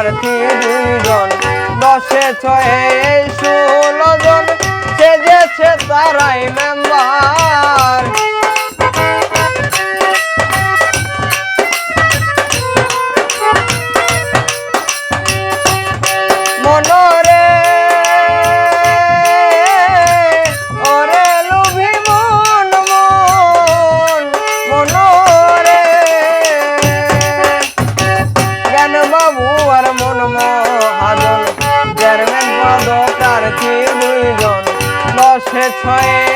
প্রার্থী দুইজন দশে ছয়ে ষোলো জন। সেজেছে তারাই মেম্বার বাবু ছয়ে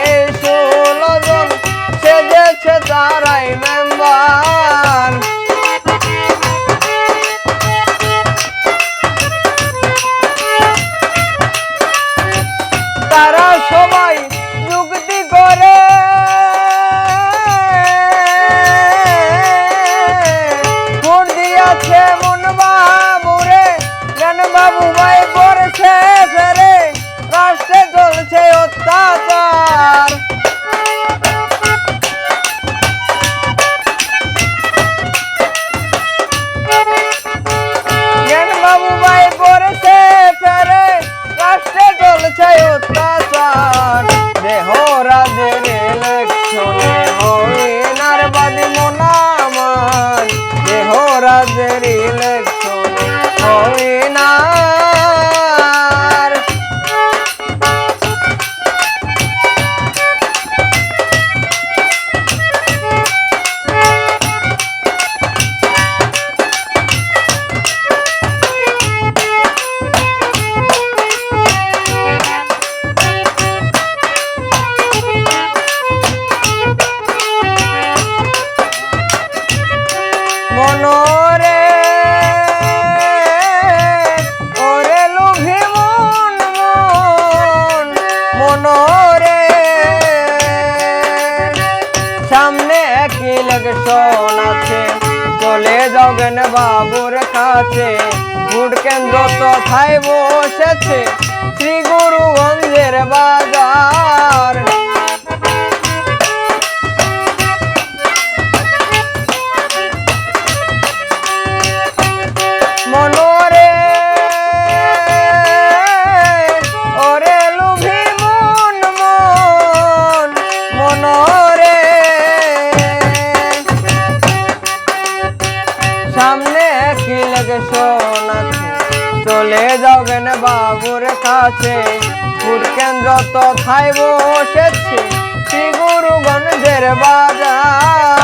লাগে আছে চলে যাও গেন বাবুর কাছে। ভোট কেন্দ্র তথায় বসেছে শ্রী গুরু বাজার। আগে শোনা চলে যাও গেন বাবুর কাছে। ফুট কেন্দ্র তথায় বসেছে শ্রী গুরুগণদের বাজার।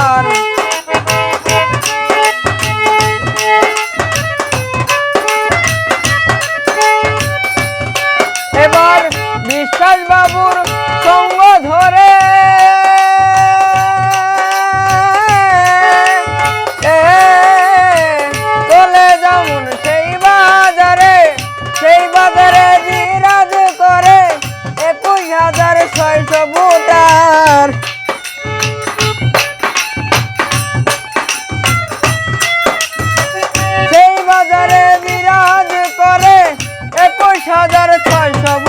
Bye, Sabu.